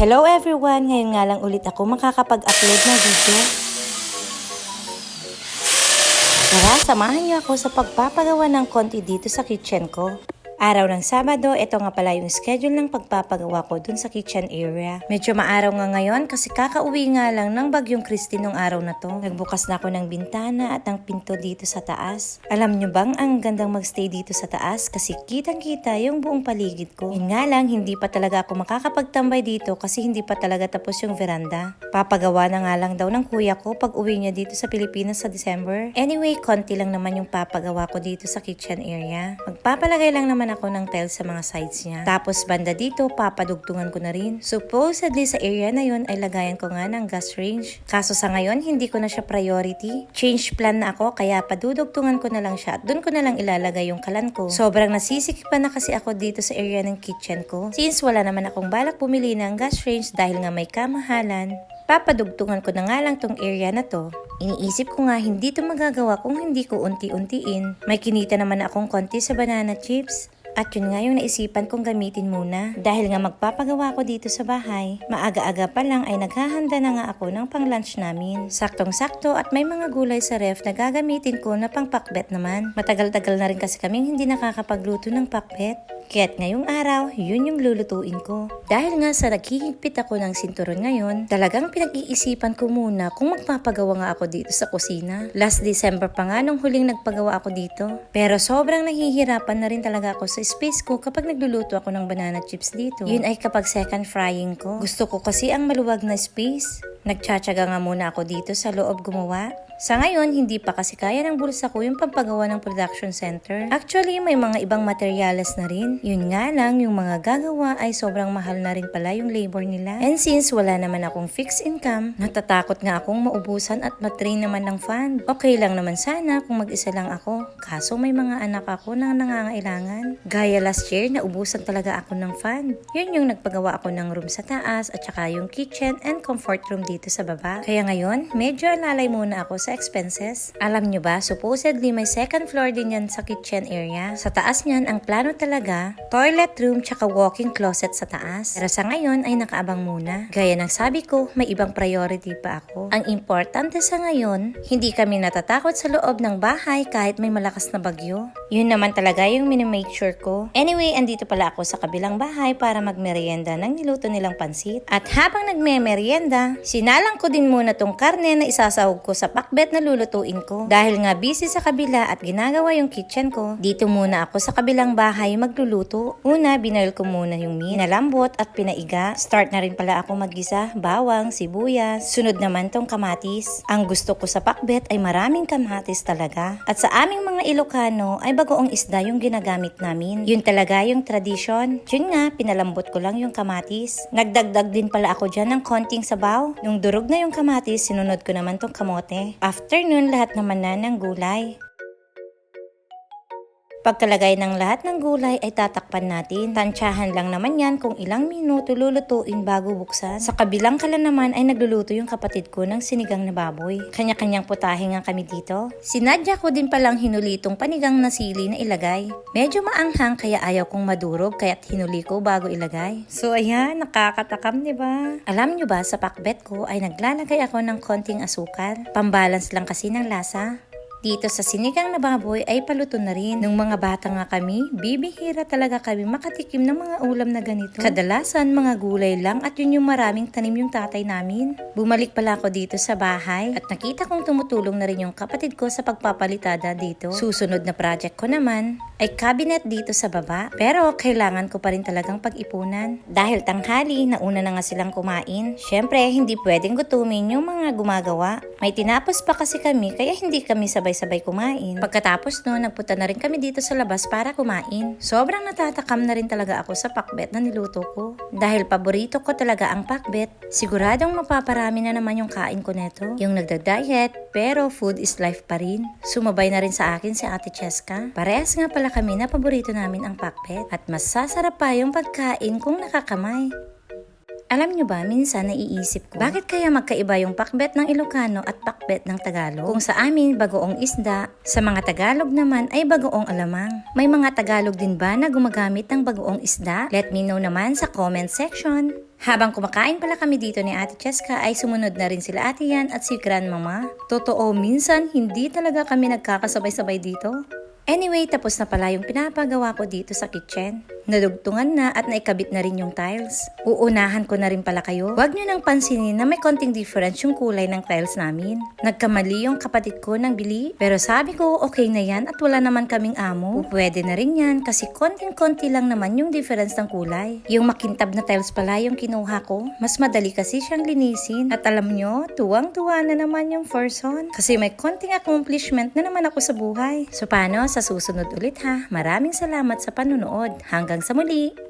Hello everyone! Ngayon nga lang ulit ako makakapag-upload ng video. Tara, samahan niyo ako sa pagpapagawa ng konti dito sa kitchen ko. Araw ng Sabado, ito nga pala yung schedule ng pagpapagawa ko dun sa kitchen area. Medyo maaraw nga ngayon kasi kakauwi nga lang ng bagyong Christine nung araw na to. Nagbukas na ako ng bintana at ng pinto dito sa taas. Alam nyo bang ang gandang magstay dito sa taas kasi kitang kita yung buong paligid ko. Yun nga lang, hindi pa talaga ako makakapagtambay dito kasi hindi pa talaga tapos yung veranda. Papagawa na nga lang daw ng kuya ko pag uwi niya dito sa Pilipinas sa December. Anyway, konti lang naman yung papagawa ko dito sa kitchen area. Magpapalagay lang naman ako ng tiles sa mga sides niya. Tapos banda dito, papadugtungan ko na rin. Supposedly sa area na yun ay lagayan ko nga ng gas range. Kaso sa ngayon, hindi ko na siya priority. Change plan na ako, kaya padudugtungan ko na lang siya at dun ko na lang ilalagay yung kalan ko. Sobrang nasisikipan na kasi ako dito sa area ng kitchen ko. Since wala naman akong balak bumili ng gas range dahil nga may kamahalan, papadugtungan ko na nga lang tong area na to. Iniisip ko nga hindi to magagawa kung hindi ko unti-untiin. May kinita naman akong konti sa banana chips. At yun nga yung naisipan kong gamitin muna. Dahil nga magpapagawa ko dito sa bahay, maaga-aga pa lang ay naghahanda na nga ako ng pang-lunch namin. Saktong-sakto at may mga gulay sa ref na gagamitin ko na pang-pakbet naman. Matagal-tagal na rin kasi kaming hindi nakakapagluto ng pakbet. Kaya't ngayong araw, yun yung lulutuin ko. Dahil nga sa naghihigpit ako ng sinturon ngayon, talagang pinag-iisipan ko muna kung magpapagawa nga ako dito sa kusina. Last December pa nga nung huling nagpagawa ako dito. Pero sobrang nahihirapan na rin talaga ako sa space ko kapag nagluluto ako ng banana chips dito. Yun ay kapag second frying ko. Gusto ko kasi ang maluwag na space. Nagtsatsaga nga muna ako dito sa loob gumawa. Sa ngayon, hindi pa kasi kaya ng bulsa ko yung pampagawa ng production center. Actually, may mga ibang materyales na rin. Yun nga lang, yung mga gagawa ay sobrang mahal na rin pala yung labor nila. And since wala naman akong fixed income, natatakot nga akong maubusan at matrain naman ng fund. Okay lang naman sana kung mag-isa lang ako. Kaso may mga anak ako na nangangailangan. Gaya last year, naubusan talaga ako ng fund. Yun yung nagpagawa ako ng room sa taas at saka yung kitchen and comfort room dito sa baba. Kaya ngayon, medyo alalay muna ako sa expenses. Alam nyo ba, supposedly may second floor din yan sa kitchen area. Sa taas niyan, ang plano talaga, toilet room tsaka walking closet sa taas. Pero sa ngayon ay nakaabang muna. Gaya ng sabi ko, may ibang priority pa ako. Ang importante sa ngayon, hindi kami natatakot sa loob ng bahay kahit may malakas na bagyo. Yun naman talaga yung minimake sure ko. Anyway, andito pala ako sa kabilang bahay para magmerienda ng niluto nilang pansit. At habang nagme-merienda, sinalang ko din muna tong karne na isasahog ko sa pakbet na lulutuin ko. Dahil nga busy sa kabila at ginagawa yung kitchen ko, dito muna ako sa kabilang bahay magluluto. Una, binail ko muna yung meat, pinalambot at pinaiga. Start na rin pala ako maggisa, bawang, sibuyas. Sunod naman tong kamatis. Ang gusto ko sa pakbet ay maraming kamatis talaga. At sa aming mga Ilocano ay bagoong isda yung ginagamit namin. Yun talaga yung tradition. Yun nga, pinalambot ko lang yung kamatis. Nagdagdag din pala ako dyan ng konting sabaw. Nung durog na yung kamatis, sinunod ko naman tong kamote. After nun, lahat naman na ng gulay. Pagkalagay ng lahat ng gulay ay tatakpan natin. Tansyahan lang naman yan kung ilang minuto lulutuin bago buksan. Sa kabilang kala naman ay nagluluto yung kapatid ko ng sinigang na baboy. Kanya-kanyang putahe nga kami dito. Sinadya ko din palang hinulitong panigang na sili na ilagay. Medyo maanghang kaya ayaw kong madurog kaya't hinuli ko bago ilagay. So ayan, nakakatakam ba? Alam nyo ba sa pakbet ko ay naglalagay ako ng konting asukal. Pambalance lang kasi ng lasa. Dito sa sinigang na baboy ay paluto na rin. Nung mga bata nga kami, bibihira talaga kami makatikim ng mga ulam na ganito. Kadalasan mga gulay lang at yun yung maraming tanim yung tatay namin. Bumalik pala ako dito sa bahay at nakita kong tumutulong na rin yung kapatid ko sa pagpapalitada dito. Susunod na project ko naman ay cabinet dito sa baba. Pero kailangan ko pa rin talagang pag-ipunan. Dahil tanghali, nauna na nga silang kumain. Syempre, hindi pwedeng gutumin yung mga gumagawa. May tinapos pa kasi kami kaya hindi kami sabay-sabay kumain. Pagkatapos no, nagpunta na rin kami dito sa labas para kumain. Sobrang natatakam na rin talaga ako sa pakbet na niluto ko. Dahil paborito ko talaga ang pakbet, siguradong mapaparami na naman yung kain ko neto. Yung nagda-diet, pero food is life pa rin. Sumabay na rin sa akin si Ate Cheska. Parehas nga pala kami na paborito namin ang pakbet. At mas sasarap pa yung pagkain kung nakakamay. Alam nyo ba, minsan naiisip ko, bakit kaya magkaiba yung pakbet ng Ilocano at pakbet ng Tagalog? Kung sa amin, bagoong isda, sa mga Tagalog naman ay bagoong alamang. May mga Tagalog din ba na gumagamit ng bagoong isda? Let me know naman sa comment section. Habang kumakain pala kami dito ni Ate Cheska ay sumunod na rin sila Ate Yan at si Grandmama. Totoo, minsan hindi talaga kami nagkakasabay-sabay dito. Anyway, tapos na pala yung pinapagawa ko dito sa kitchen. Nadugtungan na at naikabit na rin yung tiles. Uunahan ko na rin pala kayo. Huwag nyo nang pansinin na may konting difference yung kulay ng tiles namin. Nagkamali yung kapatid ko ng bili, pero sabi ko okay na yan at wala naman kaming amo. Pwede na rin yan kasi konting-konti lang naman yung difference ng kulay. Yung makintab na tiles pala yung kinuha ko. Mas madali kasi siyang linisin. At alam nyo, tuwang-tuwa na naman yung person. Kasi may konting accomplishment na naman ako sa buhay. So paano, sa susunod ulit ha. Maraming salamat sa panunood. Hanggang sa muli!